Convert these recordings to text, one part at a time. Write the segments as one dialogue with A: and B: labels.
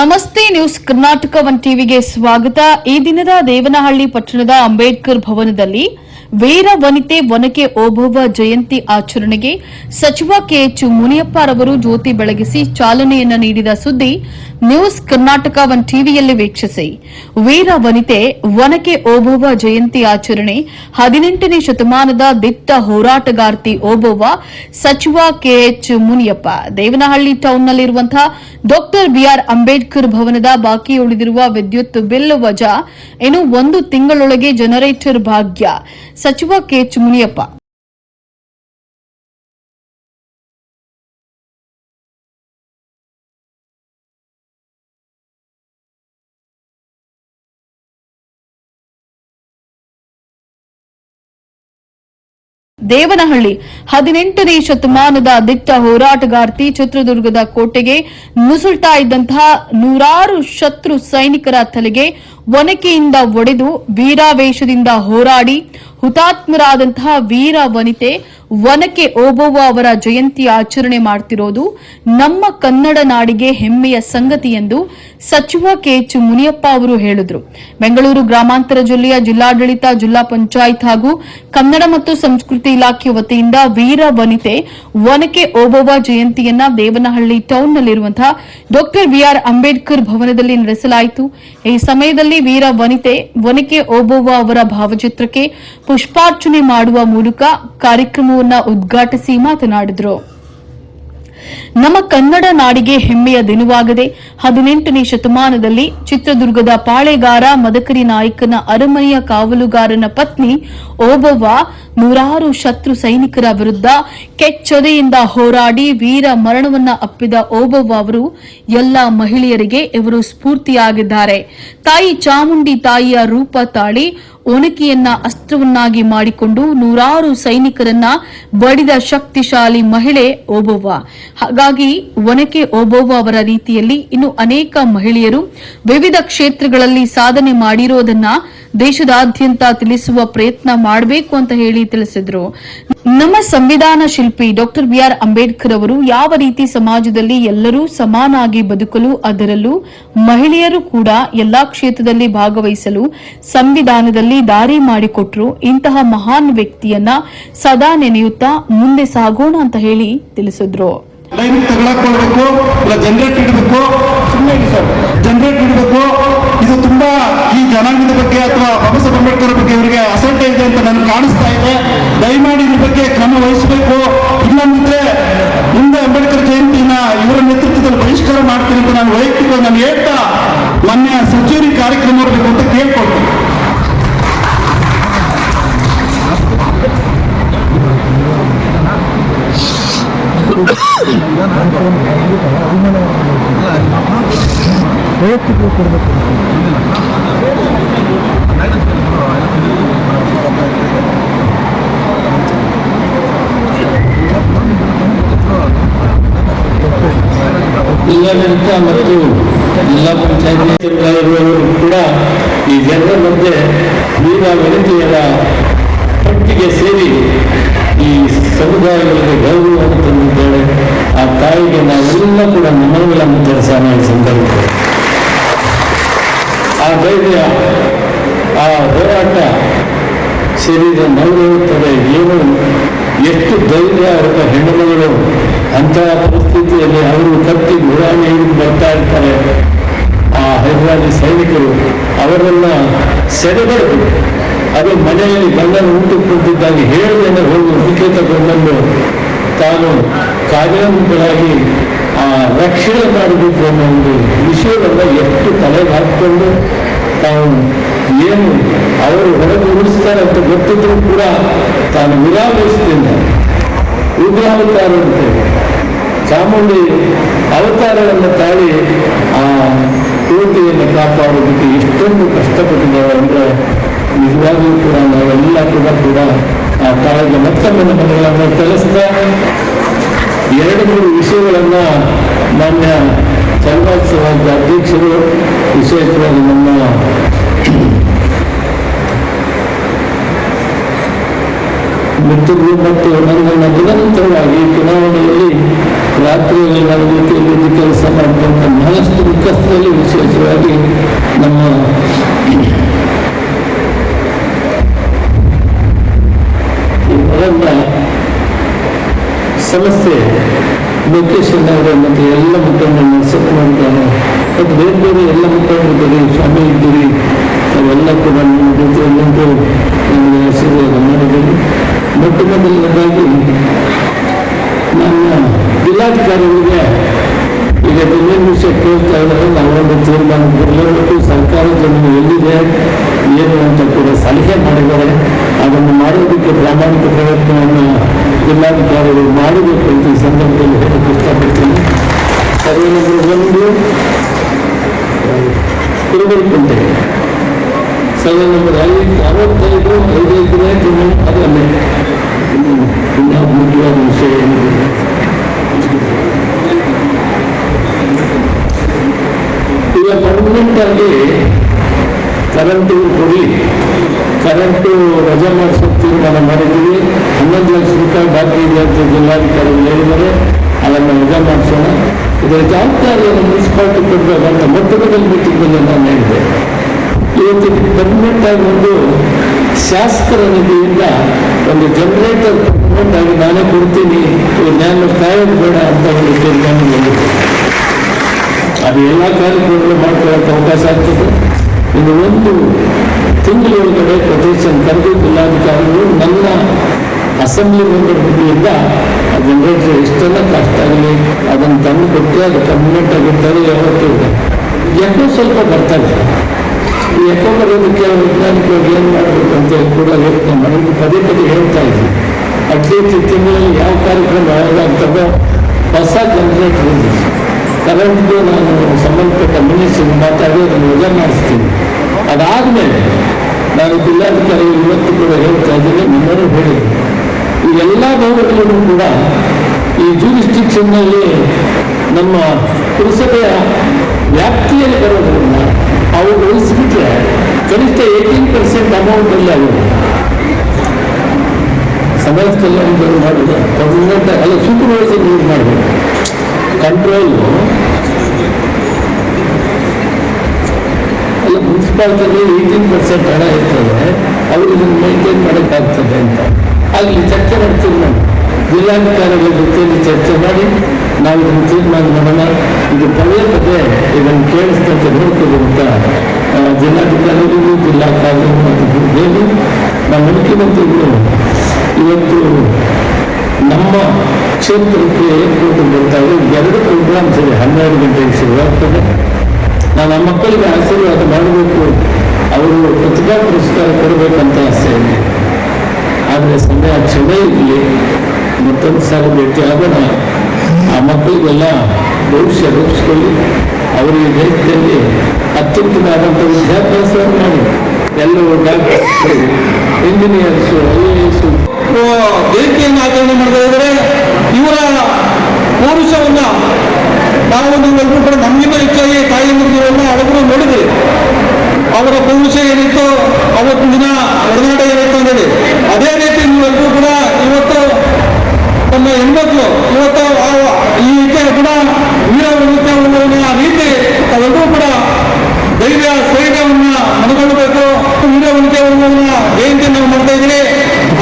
A: ನಮಸ್ತೆ news Karnataka one ಟಿವಿಗೆ ಸ್ವಾಗತ. ಈ ದಿನದ ದೇವನಹಳ್ಳಿ ಪಟ್ಟಣದ ಅಂಬೇಡ್ಕರ್ ಭವನದಲ್ಲಿ ವೀರ ವನಿತೆ ವನಕೆ ಓಬವ್ವ ಜಯಂತಿ ಆಚರಣೆಗೆ ಸಚಿವ ಕೆಎಚ್ ಮುನಿಯಪ್ಪರವರು ಜ್ಯೋತಿ ಬೆಳಗಿಸಿ ಚಾಲನೆಯನ್ನ ನೀಡಿದ ಸುದ್ದಿ ನ್ಯೂಸ್ ಕರ್ನಾಟಕ ಒನ್ ಟಿವಿಯಲ್ಲಿ ವೀಕ್ಷಿಸಿ. ವೀರ ವನಿತೆ ವನಕೆ ಓಬವ್ವ ಜಯಂತಿ ಆಚರಣೆ ಹದಿನೆಂಟನೇ ಶತಮಾನದ ದಿಟ್ಟ ಹೋರಾಟಗಾರ್ತಿ ಓಬವ್ವ, ಸಚಿವ ಕೆಎಚ್ ಮುನಿಯಪ್ಪ. ದೇವನಹಳ್ಳಿ ಟೌನ್ನಲ್ಲಿರುವಂತಹ ಡಾಕ್ಟರ್ ಬಿಆರ್ ಅಂಬೇಡ್ಕರ್ ಭವನದ ಬಾಕಿ ಉಳಿದಿರುವ ವಿದ್ಯುತ್ ಬಿಲ್ ವಜಾ ಇನ್ನು ಒಂದು ತಿಂಗಳೊಳಗೆ ಜನರೇಟರ್ ಭಾಗ್ಯ. ಸಚಿವ ಕೆಎಚ್ ಮುನಿಯಪ್ಪ ದೇವನಹಳ್ಳಿ ಹದಿನೆಂಟನೇ ಶತಮಾನದ ದಿಟ್ಟ ಹೋರಾಟಗಾರ್ತಿ ಚಿತ್ರದುರ್ಗದ ಕೋಟೆಗೆ ನುಸುಳ್ತಾ ಇದ್ದಂತಹ ನೂರಾರು ಶತ್ರು ಸೈನಿಕರ ತಲೆಗೆ ಒನಕೆಯಿಂದ ಒಡೆದು ವೀರಾವೇಶದಿಂದ ಹೋರಾಡಿ ಹುತಾತ್ಮರಾದಂತಹ ವೀರ ವನಿತೆ ವನಕೆ ಓಬವ್ವ ಅವರ ಜಯಂತಿ ಆಚರಣೆ ಮಾಡ್ತಿರೋದು ನಮ್ಮ ಕನ್ನಡ ನಾಡಿಗೆ ಹೆಮ್ಮೆಯ ಸಂಗತಿ ಎಂದು ಸಚಿವ ಕೆಎಚ್ ಮುನಿಯಪ್ಪ ಅವರು ಹೇಳಿದ್ರು. ಬೆಂಗಳೂರು ಗ್ರಾಮಾಂತರ ಜಿಲ್ಲೆಯ ಜಿಲ್ಲಾಡಳಿತ, ಜಿಲ್ಲಾ ಪಂಚಾಯತ್ ಹಾಗೂ ಕನ್ನಡ ಮತ್ತು ಸಂಸ್ಕೃತಿ ಇಲಾಖೆ ವತಿಯಿಂದ ವೀರ ವನಿತೆ ವನಕೆ ಓಬವ್ವ ಜಯಂತಿಯನ್ನ ದೇವನಹಳ್ಳಿ ಟೌನ್ನಲ್ಲಿರುವಂತಹ ಡಾಕ್ಟರ್ ಬಿಆರ್ ಅಂಬೇಡ್ಕರ್ ಭವನದಲ್ಲಿ ನಡೆಸಲಾಯಿತು. ಈ ಸಮಯದಲ್ಲಿ ವೀರ ವನಿತೆ ವನಕೆ ಓಬವ್ವ ಅವರ ಭಾವಚಿತ್ರಕ್ಕೆ ಪುಷ್ಪಾರ್ಚನೆ ಮಾಡುವ ಮೂಲಕ ಕಾರ್ಯಕ್ರಮವನ್ನು ಉದ್ಘಾಟಿಸಿ ಮಾತನಾಡಿದರು. ನಮ್ಮ ಕನ್ನಡ ನಾಡಿಗೆ ಹೆಮ್ಮೆಯ ದಿನವಾಗದೆ ಹದಿನೆಂಟನೇ ಶತಮಾನದಲ್ಲಿ ಚಿತ್ರದುರ್ಗದ ಪಾಳೆಗಾರ ಮದಕರಿ ನಾಯಕನ ಅರಮನೆಯ ಕಾವಲುಗಾರನ ಪತ್ನಿ ಓಬವ್ವ ನೂರಾರು ಶತ್ರು ಸೈನಿಕರ ವಿರುದ್ಧ ಕೆಚ್ಚೊದೆಯಿಂದ ಹೋರಾಡಿ ವೀರ ಮರಣವನ್ನ ಅಪ್ಪಿದ ಓಬವ್ವ ಅವರು ಎಲ್ಲ ಮಹಿಳೆಯರಿಗೆ ಇವರು ಸ್ಫೂರ್ತಿಯಾಗಿದ್ದಾರೆ. ತಾಯಿ ಚಾಮುಂಡಿ ತಾಯಿಯ ರೂಪ ತಾಳಿ ಒನಕೆಯನ್ನ ಅಸ್ತ್ರವನ್ನಾಗಿ ಮಾಡಿಕೊಂಡು ನೂರಾರು ಸೈನಿಕರನ್ನ ಬಡಿದ ಶಕ್ತಿಶಾಲಿ ಮಹಿಳೆ ಓಬವ್ವ. ಹಾಗಾಗಿ ಒನಕೆ ಓಬವ್ವ ಅವರ ರೀತಿಯಲ್ಲಿ ಇನ್ನು ಅನೇಕ ಮಹಿಳೆಯರು ವಿವಿಧ ಕ್ಷೇತ್ರಗಳಲ್ಲಿ ಸಾಧನೆ ಮಾಡಿರೋದನ್ನ ದೇಶದಾದ್ಯಂತ ತಿಳಿಸುವ ಪ್ರಯತ್ನ ಮಾಡಬೇಕು ಅಂತ ಹೇಳಿ ತಿಳಿಸಿದ್ರು. ನಮ್ಮ ಸಂವಿಧಾನ ಶಿಲ್ಪಿ ಡಾಕ್ಟರ್ ಬಿಆರ್ ಅಂಬೇಡ್ಕರ್ ಅವರು ಯಾವ ರೀತಿ ಸಮಾಜದಲ್ಲಿ ಎಲ್ಲರೂ ಸಮಾನಾಗಿ ಬದುಕಲು, ಅದರಲ್ಲೂ ಮಹಿಳೆಯರು ಕೂಡ ಎಲ್ಲಾ ಕ್ಷೇತ್ರದಲ್ಲಿ ಭಾಗವಹಿಸಲು ಸಂವಿಧಾನದಲ್ಲಿ ದಾರಿ ಮಾಡಿಕೊಟ್ರು, ಇಂತಹ ಮಹಾನ್ ವ್ಯಕ್ತಿಯನ್ನ ಸದಾ ನೆನೆಯುತ್ತಾ ಮುಂದೆ ಸಾಗೋಣ ಅಂತ ಹೇಳಿ ತಿಳಿಸಿದ್ರು.
B: ಈ ಜನಾಂಗದ ಬಗ್ಗೆ ಅಥವಾ ಬಾಬಾ ಸಾಹೇಬ್ ಅಂಬೇಡ್ಕರ್ ಬಗ್ಗೆ ಇವರಿಗೆ ಅಸಡ್ಡೆ ಇದೆ ಅಂತ ನನಗೆ ಕಾಣಿಸ್ತಾ ದಯಮಾಡಿ ಇದ್ರ ಬಗ್ಗೆ ಕ್ರಮ ವಹಿಸಬೇಕು. ಇಲ್ಲಂದ್ರೆ ಮುಂದೆ ಅಂಬೇಡ್ಕರ್ ಜಯಂತಿನ ಇವರ ನೇತೃತ್ವದಲ್ಲಿ ಬಹಿಷ್ಕಾರ ಮಾಡ್ತೀನಿ ಅಂತ ನಾನು ವೈಯಕ್ತಿಕವಾಗಿ ನಾನು ಹೇಳ್ತಾ ಮೊನ್ನೆ ಸಚಿವರಿ ಕಾರ್ಯಕ್ರಮ ಇರಬೇಕು ಅಂತ ಕೇಳ್ಕೊಳ್ತೀನಿ
C: ಜಿಲ್ಲಾಡಳಿತ ಮತ್ತು ಜಿಲ್ಲಾ ಪಂಚಾಯತಿ ಕೂಡ ಈ ಜನರ ಮಧ್ಯೆ ಕ್ರೀಡಾ ವನಿತೆಯರ ಪಟ್ಟಿಗೆ ಸೇರಿ ಈ ಸಮುದಾಯಗಳಿಗೆ ಗೌರವವನ್ನು ತಂದಿದ್ದೇವೆ ಆ ತಾಯಿಗೆ ನಾವೆಲ್ಲ ಕೂಡ ನಮನಗಳನ್ನು ತರಿಸೋಣ ಈ ಸಂದರ್ಭದಲ್ಲಿ ಆ ಧೈರ್ಯ, ಆ ಹೋರಾಟ ಶರೀರ ನವರುತ್ತದೆ ಏನು ಎಷ್ಟು ಧೈರ್ಯ ಅವರ ಹೆಣ್ಣುಮಗಳು ಅಂತಹ ಪರಿಸ್ಥಿತಿಯಲ್ಲಿ ಅವರು ಕತ್ತಿ ಗುರಾಣಿ ಹಿಡಿದು ಬರ್ತಾ ಇರ್ತಾರೆ. ಆ ಹೈದರಾಬಾದಿ ಸೈನಿಕರು ಅವರನ್ನ ಸೆರೆಬಡಿದು ಅದು ಮನೆಯಲ್ಲಿ ಗಂಡನ ಊಟಕ್ಕೆ ಕುಂತಿದ್ದಾಗ ಹೇಳದೇನೆ ಹೋಗಿ ತಗೊಂಡು ತಾನು ಕಾರ್ಯೋನ್ಮುಖರಾಗಿ ಆ ರಕ್ಷಣೆ ಮಾಡಬೇಕು ಅನ್ನೋ ಒಂದು ವಿಷಯವನ್ನ ಎಷ್ಟು ತಲೆಗೆ ಹಾಕಿಕೊಂಡು ತಾವು ಏನು ಅವರು ಹೊರಗೆ ಉಳಿಸ್ತಾರೆ ಅಂತ ಗೊತ್ತಿದ್ರು ಕೂಡ ತಾನು ವಿರಾಮಿಸ್ತಿಲ್ಲ ಉಗ್ರಾವತಾರ ಅಂತೇಳಿ ಚಾಮುಂಡಿ ಅವತಾರವನ್ನು ತಾಳಿ ಆ ಕೋಟೆಯನ್ನು ಕಾಪಾಡೋದಕ್ಕೆ ಎಷ್ಟೊಂದು ಕಷ್ಟಪಟ್ಟಿದ್ದಾರೆ ಅಂದರೆ ನಿಜವಾಗಿಯೂ ಕೂಡ ನಾವೆಲ್ಲ ಕೂಡ ಕೂಡ ಆ ತಾಯಿಗೆ ಮತ್ತೊಮ್ಮೆ ನಮ್ಮಗಳನ್ನು ತಿಳಿಸ್ತಾ ಎರಡು ಮೂರು ವಿಷಯಗಳನ್ನ ಮಾನ್ಯ ಚನ್ನೋತ್ಸವದ ಅಧ್ಯಕ್ಷರು ವಿಶೇಷವಾಗಿ ನಮ್ಮ ಮಿತ್ರರು ಮತ್ತು ನನ್ನನ್ನು ನಿರಂತರವಾಗಿ ಚುನಾವಣೆಯಲ್ಲಿ ರಾತ್ರಿಯಲ್ಲಿ ನನ್ನ ರೀತಿಯಲ್ಲಿ ಕೆಲಸ ಮಾಡಿದಂಥ ಬಹಳಷ್ಟು ಮುಖಸ್ಥರಲ್ಲಿ ವಿಶೇಷವಾಗಿ ನಮ್ಮ ಸಂಸ್ಥೆ ಲೊಕೇಶನ್ ಅವರ ಮತ್ತು ಎಲ್ಲ ಮುಖಂಡರನ್ನು ಮಾಡಿದ್ದಾರೆ ಮತ್ತು ಬೇರೆ ಬೇರೆ ಎಲ್ಲ ಮುಖಂಡರಿದ್ದೀರಿ ಸ್ವಾಮಿ ಇದ್ದೀರಿ. ಅವೆಲ್ಲ ಕೂಡ ನಿಮ್ಮ ನಿಂತು ನಿಮಗೆ ಆಶೀರ್ವಾದ ಮಾಡಿದ್ದೀರಿ. ಮೊಟ್ಟ ಮೊದಲನೇದಾಗಿ ನನ್ನ ಜಿಲ್ಲಾಧಿಕಾರಿಗಳಿಗೆ ಈಗ ಜಮೀನು ವಿಷಯ ಕೇಳ್ತಾ ಇದ್ದಾರೆ. ನಾವೊಂದು ತೀರ್ಮಾನ ಬರಲೇಬೇಕು ಸರ್ಕಾರದ ಜಮೀನು ಎಲ್ಲಿದೆ, ಏನು ಅಂತ ಕೂಡ ಸಲಹೆ ಮಾಡಿದ್ದಾರೆ. ಅದನ್ನು ಮಾಡೋದಕ್ಕೆ ಪ್ರಾಮಾಣಿಕ ಪ್ರಯತ್ನವನ್ನು ಜಿಲ್ಲಾಧಿಕಾರಿಗಳು ಮಾಡಬೇಕು ಅಂತ ಈ ಸಂದರ್ಭದಲ್ಲಿ ಹೇಳಕ್ಕೆ ಇಷ್ಟಪಡ್ತೀನಿ ಸರ್ವೆ ನಂಬರ್ ಒಂದು ಕುರುಬರಿಕುಂಟೆ. ಸರ್ವೆ ನಂಬರ್ ಐದು ಅರವತ್ತೈದು ಐದು ಎಕರೆ ಜಮೀನು ಅದಲ್ಲೇ ಇನ್ನು ಮುಖ್ಯವಾದ ವಿಷಯ ಏನಿದೆ ಈಗ ಪರ್ಮನೆಂಟ್ ಕರೆಂಟು ಕೊಡಿ ಕರೆಂಟು ರಜೆ ಮಾಡಿಸೋ ತೀರ್ಮಾನ ಮಾಡಿದ್ದೀವಿ ಹನ್ನೊಂದು ಲಕ್ಷ ರೂಪಾಯಿ ಬಾಕಿ ಇದೆ ಅಂತ ಜಿಲ್ಲಾಧಿಕಾರಿಗಳು ಹೇಳಿದರೆ ಅದನ್ನು ರಜೆ ಮಾಡಿಸೋಣ ಇದರ ಜವಾಬ್ದಾರಿಯನ್ನು ಮುನ್ಸಿಪಾಲಿಟಿ ಕೊಡಬೇಕಂತ ಮೊಟ್ಟಮೊದಲ ಮೀಟಿಂಗ್ನಲ್ಲಿ ನಾನು ಹೇಳಿದೆ ಇವತ್ತು ಪರ್ಮನೆಂಟ್ ಆಗಿ ಒಂದು ಶಾಸಕರ ನಿಧಿಯಿಂದ ಒಂದು ಜನರೇಟರ್ ಪರ್ಮನೆಂಟ್ ಆಗಿ ನಾನೇ ಕೊಡ್ತೀನಿ. ನಾನು ಕಾಯೋದು ಬೇಡ ಅಂತ ಒಂದು ತೀರ್ಮಾನ ಅದು ಎಲ್ಲ ಕಾರ್ಯಕ್ರಮಗಳು ಮಾಡ್ಕೊಳ್ಳೋಕೆ ಅವಕಾಶ ಆಗ್ತದೆ. ಇನ್ನು ಒಂದು ತಿಂಗಳ ಒಳಗಡೆ ಕೊಟೇಶನ್ ಕರೆದು ಜಿಲ್ಲಾಧಿಕಾರಿಗಳು ನನ್ನ ಅಸೆಂಬ್ಲಿ ಮೆಂಬರ್ ಬುದ್ಧಿಯಿಂದ ಆ ಜನರೇಟರ್ ಎಷ್ಟೆಲ್ಲ ಕಷ್ಟ ಆಗಲಿ, ಅದನ್ನು ತಂದು ಕೊಟ್ಟು ಅದು ಪರ್ಮನೆಂಟ್ ಆಗಿರ್ತಾರೆ ಯಾವತ್ತೂ ಇದೆ. ಯಾಕೋ ಸ್ವಲ್ಪ ಬರ್ತಾರೆ ಬರೋದಕ್ಕೆ ವೈಜ್ಞಾನಿಕವಾಗಿ ಏನು ಮಾಡಬೇಕು? ಅಂತ ಕೂಡ ಯೋಚನೆ ಮಾಡಿ ಪದೇ ಪದೇ ಹೇಳ್ತಾ ಇದ್ವಿ ಅಟ್ಲೀಸ್ಟ್ ಈ ತಿಂಗಳಲ್ಲಿ ಯಾವ ಕಾರ್ಯಕ್ರಮ ಮಾಡಲಾಗ್ತದ ಹೊಸ ಜನರೇಟರ್ ಇದೆ. ಕರೆಂಟ್ಗೆ ನಾನು ಸಂಬಂಧಪಟ್ಟ ಮಿನಿಸ್ಟರ್ ಮಾತಾಡಿ, ಅದನ್ನು ವಜಾ ಮಾಡಿಸ್ತೀನಿ. ಅದಾದಮೇಲೆ ನಾನು ಜಿಲ್ಲಾಧಿಕಾರಿ ಇವತ್ತು ಕೂಡ ಹೇಳ್ತಾ ಇದ್ದೀನಿ, ನಿಮ್ಮನ್ನು ಹೇಳಿದ್ರು ಈ ಎಲ್ಲ ಭಾಗಗಳಲ್ಲೂ ಕೂಡ ಈ ಜೂರಿಸ್ಟಿಕ್ಷನ್ನಲ್ಲಿ ನಮ್ಮ ಪುರಸಭೆಯ ವ್ಯಾಪ್ತಿಯಲ್ಲಿ ಬರೋದ್ರಿಂದ ಅವು ಉಳಿಸ್ಬಿಟ್ರೆ ಕನಿಷ್ಠ ಏಯ್ಟೀನ್ ಪರ್ಸೆಂಟ್ ಅಮೌಂಟಲ್ಲಿ ಆಗುತ್ತೆ. ಸಮಾಜ ಕಲ್ಯಾಣ ಮಾಡಿದೆ. ಅಲ್ಲ ಸೂಪರ್ವೈಸರ್ ಯೂಸ್ ಮಾಡಬೇಕು ಕಂಟ್ರೋಲ್ ಅಲ್ಲ, ಮುನ್ಸಿಪಾಲ್ಟಿಯಲ್ಲಿ ಏಯ್ಟೀನ್ ಪರ್ಸೆಂಟ್ ಹಣ ಇರ್ತದೆ. ಅವರು ಇದನ್ನು ಮೇಂಟೈನ್ ಮಾಡೋಕ್ಕಾಗ್ತದೆ ಅಂತ. ಆಗಲಿ, ಚರ್ಚೆ ಮಾಡ್ತೀವಿ ನಾನು. ಜಿಲ್ಲಾಧಿಕಾರಿಗಳ ಜೊತೆಯಲ್ಲಿ ಚರ್ಚೆ ಮಾಡಿ. ನಾವು ಇದನ್ನು ತೀರ್ಮಾನ ಮಾಡೋಣ ಇದು ಪದೇ ಪದೇ ಇದನ್ನು ಕೇಳಿಸ್ತಂತೆ ನೋಡ್ತೀವಿ ಅಂತ ಜಿಲ್ಲಾಧಿಕಾರಿಗಳಿಗೂ ಜಿಲ್ಲಾ ಕಾನೂನು ಮತ್ತು ಹೇಳಿ ನಮ್ಮ ಮುಖ್ಯಮಂತ್ರಿಗಳು ಇವತ್ತು ನಮ್ಮ ಕ್ಷೇತ್ರಕ್ಕೆ ಏರ್ಪೋರ್ಟ್ ಬರ್ತಾರೆ ಎರಡು ಪ್ರೋಗ್ರಾಮ್ಸ್ ಇದೆ ಹನ್ನೆರಡು ಗಂಟೆಗೆ ಶುರುವಾಗ್ತದೆ ನಾನು ನಮ್ಮ ಮಕ್ಕಳಿಗೆ ಆಶೀರ್ವಾದ ಮಾಡಬೇಕು. ಅವರು ಪ್ರತಿಭಾ ಪುರಸ್ಕಾರ ಕೊಡಬೇಕಂತ ಆಸೆ ಇದೆ. ಆದರೆ ಸಮಯ ಕ್ಷಮೆ ಇಲ್ಲಿ ಮತ್ತೊಂದು ಸಾಲ ಭೇಟಿ ಆಗೋಣ. ಮಕ್ಕಳಿಗೆಲ್ಲ ಭವಿಷ್ಯ ರೂಪಿಸ್ಕೊಳ್ಳಿ. ಅವರಿಗೆ ದೇಶದಲ್ಲಿ ಅತ್ಯುತ್ತಮವಾದಂಥ ವಿದ್ಯಾಭ್ಯಾಸವನ್ನು ಮಾಡಿ. ಎಲ್ಲರೂ doctors engineers I A S
B: ವೇದಿಕೆಯನ್ನು ಆಚರಣೆ ಮಾಡ್ತಾ ಇದ್ದಾರೆ. ಇವರ ಪುರುಷವನ್ನ ನಾವು ಒಂದು ಕೂಡ ನಮಗಿಂತ ಹೆಚ್ಚಾಗಿ ತಾಯಿಯಂದ್ರನ್ನ ಅವರನ್ನು ನೋಡಿದ್ರಿ. ಅವರ ಪೌರುಷ ಏನಿತ್ತು ಅವತ್ತು ದಿನ ಒಡನಾಟ ಏನಿತ್ತು ಅಂತೇಳಿ ಅದೇ ರೀತಿ ನೀವೆಲ್ಲರೂ ಕೂಡ ಇವತ್ತು ತಮ್ಮ ಹೆಣ್ಮಕ್ಳು ಇವತ್ತು ಆ- ಈ ರೀತಿಯ ಕೂಡ ವೀರ ವನಿತೆಯ ರೀತಿ ತಾವೆಲ್ಲರೂ ಕೂಡ ಧೈರ್ಯ ಸ್ಥೈರ್ಯವನ್ನ ಮನಗೊಳ್ಳಬೇಕು ವೀರ ವನಿತೆಯ ಜಯಂತಿ ನಾವು ಮಾಡ್ತಾ ಇದ್ದೀವಿ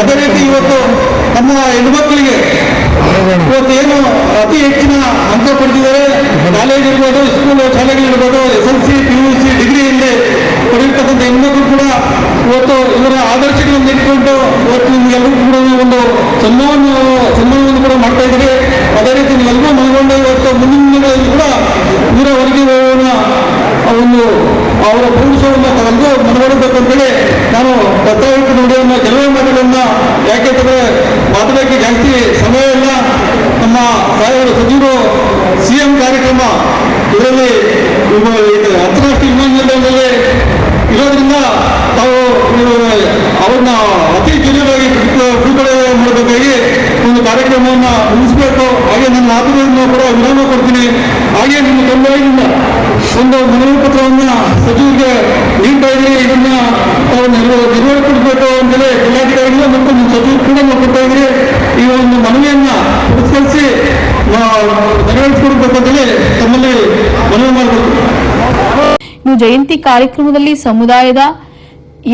B: ಅದೇ ರೀತಿ ಇವತ್ತು ನಮ್ಮ ಹೆಣ್ಮಕ್ಳಿಗೆ ಇವತ್ತು ಏನು ಅತಿ ಹೆಚ್ಚಿನ ಅಂಕ ಪಡೆದಿದ್ದಾರೆ ಕಾಲೇಜ್ ಇರ್ಬೋದು school ಶಾಲೆಗಳಿರ್ಬೋದು S L C P U C degree ಇಲ್ಲಿ ಪಡೆದಿರ್ತಕ್ಕಂಥ ಹೆಣ್ಮಕ್ಳು ಕೂಡ ಇವತ್ತು ಇವರ ಆದರ್ಶಗಳನ್ನು ಇಟ್ಕೊಂಡು ಇವತ್ತು ನಿಮ್ಗೆಲ್ಲರೂ ಕೂಡ ಒಂದು ಸನ್ಮಾನ, ಸನ್ಮಾನವನ್ನು ಕೂಡ ಮಾಡ್ತಾ ಇದ್ದೀವಿ ಅದೇ ರೀತಿ ನೀವೆಲ್ಲರೂ ಮನಗೊಂಡು ಇವತ್ತು ಮುಂದಿನ ದಿನಗಳಲ್ಲಿ ಕೂಡ ಹೋಗೋಣ ಒಂದು, ಅವರ ಪೌರುಷವನ್ನು ತಾವೆಲ್ಲರೂ ಮನಗೊಳ್ಳಬೇಕು ಅಂತೇಳಿ ನಾನು ನೋಡಿ ನುಡಿಯನ್ನ, ಕೆಲವೇ ಮಾತುಗಳನ್ನ ಯಾಕೆಂತಂದ್ರೆ ಮಾತಾಡೋಕ್ಕೆ ಜಾಸ್ತಿ ಸಮಯ ಇಲ್ಲ. ನಮ್ಮ ಸಾಹೇಬರು ಸಚಿವರು ಸಿ ಎಂ ಕಾರ್ಯಕ್ರಮ, ಇದರಲ್ಲಿ ಅಂತಾರಾಷ್ಟ್ರೀಯ ವಿಮಾನ ನಿಲ್ದಾಣದಲ್ಲಿ ಇರೋದ್ರಿಂದ ಅವ್ರನ್ನ ಅತಿ ಜನರಾಗಿ ಬಿಡುಗಡೆ ಮಾಡಬೇಕಾಗಿ ಒಂದು ಕಾರ್ಯಕ್ರಮವನ್ನು ಮುಗಿಸ್ಬೇಕು. ಹಾಗೆ ನನ್ನ ಆತುರವನ್ನು ಕೂಡ ವಿರಾಮ ಕೊಡ್ತೀನಿ. ಹಾಗೆ ನಿಮ್ಮ ತಂದೆಯಿಂದ ಒಂದು ಮನವಿ ಪತ್ರವನ್ನ ಸಚಿವರಿಗೆ ನೀಡ್ತಾ ಇದ್ದೀನಿ. ಇದನ್ನ ನಿರ್ವಹಿಸಬೇಕು ಅಂತೇಳಿ ಜಿಲ್ಲಾಧಿಕಾರಿಗಳು ಮತ್ತು ನಿಮ್ಮ ಸಚಿವರು ಕೂಡ ನಾವು ಕೊಡ್ತಾ ಇದ್ರೆ ಈ ಒಂದು ಮನವಿಯನ್ನ ಪುರಸ್ಕರಿಸಿ ನೆರವೇರಿಸಿಕೊಡ್ಬೇಕು ಅಂತೇಳಿ ತಮ್ಮಲ್ಲಿ ಮನವಿ ಮಾಡಬೇಕು
A: ಜಯಂತಿ ಕಾರ್ಯಕ್ರಮದಲ್ಲಿ ಸಮುದಾಯದ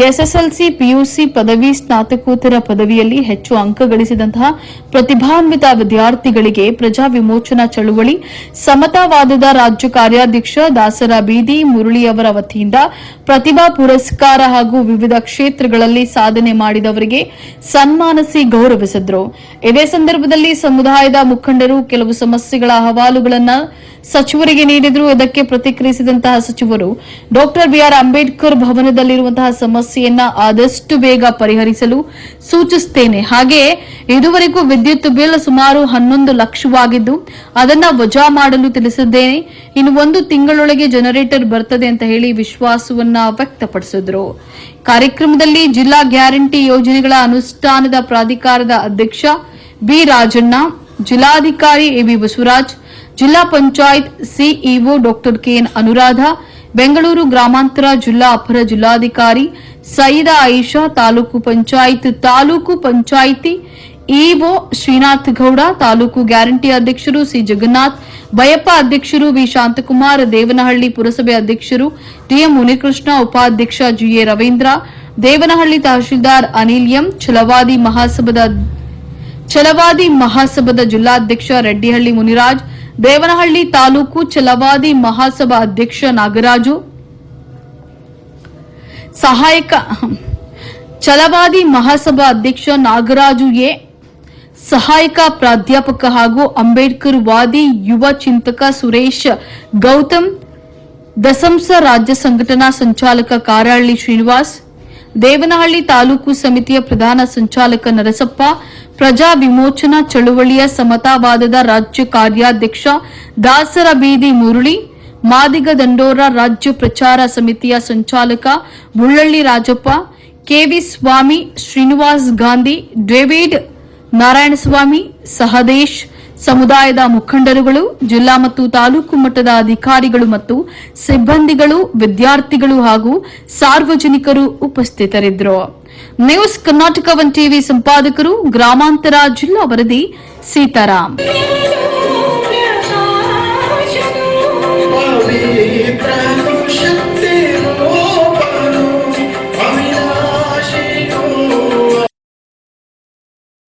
A: ಎಸ್ಎಸ್ಎಲ್ಸಿ ಪಿಯುಸಿ ಪದವಿ ಸ್ನಾತಕೋತ್ತರ ಪದವಿಯಲ್ಲಿ ಹೆಚ್ಚು ಅಂಕ ಗಳಿಸಿದಂತಹ ಪ್ರತಿಭಾನ್ವಿತ ವಿದ್ಯಾರ್ಥಿಗಳಿಗೆ ಪ್ರಜಾ ವಿಮೋಚನಾ ಚಳುವಳಿ, ಸಮತಾವಾದದ ರಾಜ್ಯ ಕಾರ್ಯಾಧ್ಯಕ್ಷ ದಾಸರ ಬೀದಿ ಮುರಳಿ ಅವರ ವತಿಯಿಂದ ಪ್ರತಿಭಾ ಪುರಸ್ಕಾರ ಹಾಗೂ ವಿವಿಧ ಕ್ಷೇತ್ರಗಳಲ್ಲಿ ಸಾಧನೆ ಮಾಡಿದವರಿಗೆ ಸನ್ಮಾನಿಸಿ ಗೌರವಿಸಿದ್ರು. ಇದೇ ಸಂದರ್ಭದಲ್ಲಿ ಸಮುದಾಯದ ಮುಖಂಡರು ಕೆಲವು ಸಮಸ್ಯೆಗಳ ಅಹವಾಲುಗಳನ್ನು ಸಚಿವರಿಗೆ ನೀಡಿದ್ರು. ಇದಕ್ಕೆ ಪ್ರತಿಕ್ರಿಯಿಸಿದಂತಹ ಸಚಿವರು ಡಾಕ್ಟರ್ ಬಿಆರ್ ಅಂಬೇಡ್ಕರ್ ಭವನದಲ್ಲಿರುವಂತಹ ಸಮಸ್ಯೆಯನ್ನ ಆದಷ್ಟು ಬೇಗ ಪರಿಹರಿಸಲು ಸೂಚಿಸುತ್ತೇನೆ ಹಾಗೆ ಇದುವರೆಗೂ ವಿದ್ಯುತ್ ಬಿಲ್ ಸುಮಾರು ಹನ್ನೊಂದು ಲಕ್ಷವಾಗಿದ್ದು, ಅದನ್ನ ವಜಾ ಮಾಡಲು ತಿಳಿಸಿದ್ದೇನೆ. ಇನ್ನು ಒಂದು ತಿಂಗಳೊಳಗೆ ಜನರೇಟರ್ ಬರ್ತದೆ ಅಂತ ಹೇಳಿ ವಿಶ್ವಾಸವನ್ನ ವ್ಯಕ್ತಪಡಿಸಿದ್ರು. ಕಾರ್ಯಕ್ರಮದಲ್ಲಿ ಜಿಲ್ಲಾ ಗ್ಯಾರಂಟಿ ಯೋಜನೆಗಳ ಅನುಷ್ಠಾನದ ಪ್ರಾಧಿಕಾರದ ಅಧ್ಯಕ್ಷ ಬಿ ರಾಜಣ್ಣ, ಜಿಲ್ಲಾಧಿಕಾರಿ ಎಬಿ ಬಸವರಾಜ್, ಜಿಲ್ಲಾ panchayat CEO doctor K N Anuradha Bengaluru ಗ್ರಾಮಾಂತರ ಜಿಲ್ಲಾ ಅಪರ ಜಿಲ್ಲಾಧಿಕಾರಿ ಸೈದಾ ಆಯಿಷಾ, ತಾಲೂಕು ಪಂಚಾಯತ್, ತಾಲೂಕು ಪಂಚಾಯಿತಿ ಇಒ ಶ್ರೀನಾಥ್ ಗೌಡ, ತಾಲೂಕು ಗ್ಯಾರಂಟಿ ಅಧ್ಯಕ್ಷರು ಸಿ ಜಗನ್ನಾಥ್, ಬಯಪ್ಪ ಅಧ್ಯಕ್ಷರು ವಿ ಶಾಂತಕುಮಾರ್, ದೇವನಹಳ್ಳಿ ಪುರಸಭೆ ಅಧ್ಯಕ್ಷರು ಟಿಎಂ ಮುನಿಕೃಷ್ಣ, ಉಪಾಧ್ಯಕ್ಷ ಜಿಎ ರವೀಂದ್ರ, ದೇವನಹಳ್ಳಿ ತಹಶೀಲ್ದಾರ್ ಅನಿಲ್ ಎಂ, ಛಲವಾದಿ ಮಹಾಸಭದ ಛಲವಾದಿ ಮಹಾಸಭದ ಜಿಲ್ಲಾಧ್ಯಕ್ಷ ರೆಡ್ಡಿಹಳ್ಳಿ ಮುನಿರಾಜ್ ದೇವನಹಳ್ಳಿ ತಾಲೂಕು ಚಲವಾದಿ ಮಹಾಸಭಾ ಅಧ್ಯಕ್ಷ ನಾಗರಾಜು. ಸಹಾಯಕ ಚಲವಾದಿ ಮಹಾಸಭಾ ಅಧ್ಯಕ್ಷ ನಾಗರಾಜು ಎ. ಸಹಾಯಕ ಪ್ರಾಧ್ಯಾಪಕ ಹಾಗೂ ಅಂಬೇಡ್ಕರ್ ವಾದಿ ಯುವ ಚಿಂತಕ ಸುರೇಶ್ ಗೌತಮ್. ದಸಂಸ ರಾಜ್ಯ ಸಂಘಟನಾ ಸಂಚಾಲಕ ಕಾರಹಳ್ಳಿ ಶ್ರೀನಿವಾಸ್. ದೇವನಹಳ್ಳಿ ತಾಲೂಕು ಸಮಿತಿಯ ಪ್ರಧಾನ ಸಂಚಾಲಕ ನರಸಪ್ಪ, ಪ್ರಜಾ ವಿಮೋಚನಾ ಚಳುವಳಿಯ ಸಮತಾವಾದದ ರಾಜ್ಯ ಕಾರ್ಯಾಧ್ಯಕ್ಷ ದಾಸರ ಬೀದಿ ಮುರುಳಿ, ಮಾದಿಗ ದಂಡೋರ ರಾಜ್ಯ ಪ್ರಚಾರ ಸಮಿತಿಯ ಸಂಚಾಲಕ Mullahalli Rajappa, K V Swamy Srinivas Gandhi David Narayanaswamy, ಸಹದೇಶ್ ಸಮುದಾಯದ ಮುಖಂಡರುಗಳು, ಜಿಲ್ಲಾ ಮತ್ತು ತಾಲೂಕು ಮಟ್ಟದ ಅಧಿಕಾರಿಗಳು ಮತ್ತು ಸಿಬ್ಬಂದಿಗಳು, ವಿದ್ಯಾರ್ಥಿಗಳು ಹಾಗೂ ಸಾರ್ವಜನಿಕರು ಉಪಸ್ಥಿತರಿದ್ದರು. ನ್ಯೂಸ್ ಕರ್ನಾಟಕ ಒನ್ ಟಿವಿ ಸಂಪಾದಕರು, ಗ್ರಾಮಾಂತರ ಜಿಲ್ಲಾ ವರದಿ, ಸೀತಾರಾಮ್.